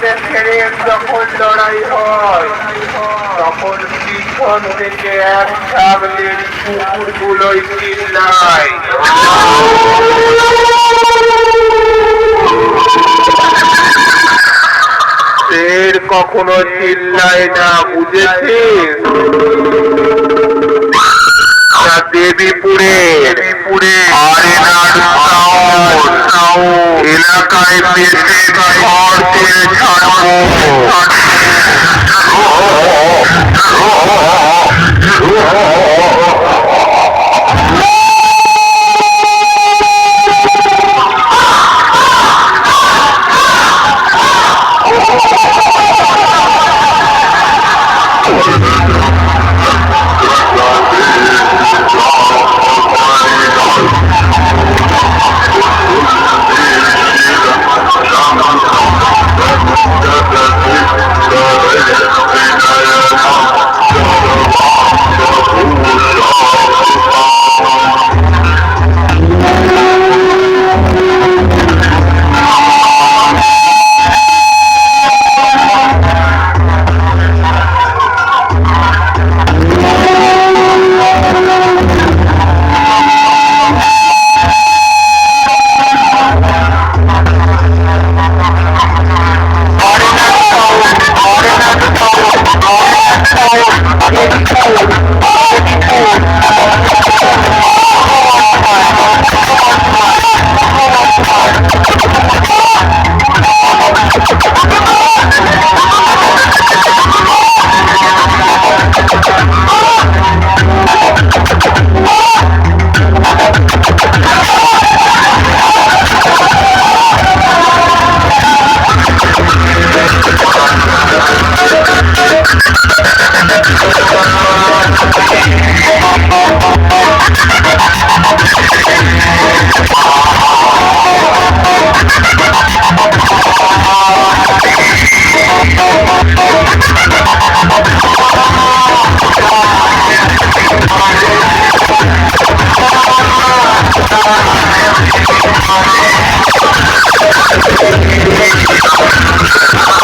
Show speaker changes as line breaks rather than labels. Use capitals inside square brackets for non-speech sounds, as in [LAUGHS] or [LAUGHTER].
সাথে ফেরের যখন লড়াই হয় তখন পিছন থেকে এক ছাগলের কুকুরগুলোই চিল্লায়। ফের কখনো চিল্লায় না বুঝেছিস? দেবীপুরে দেবীপুরে আরেনার সাউন্ড এলাকায় বেশি 然 [LAUGHS] 后 I'm sorry.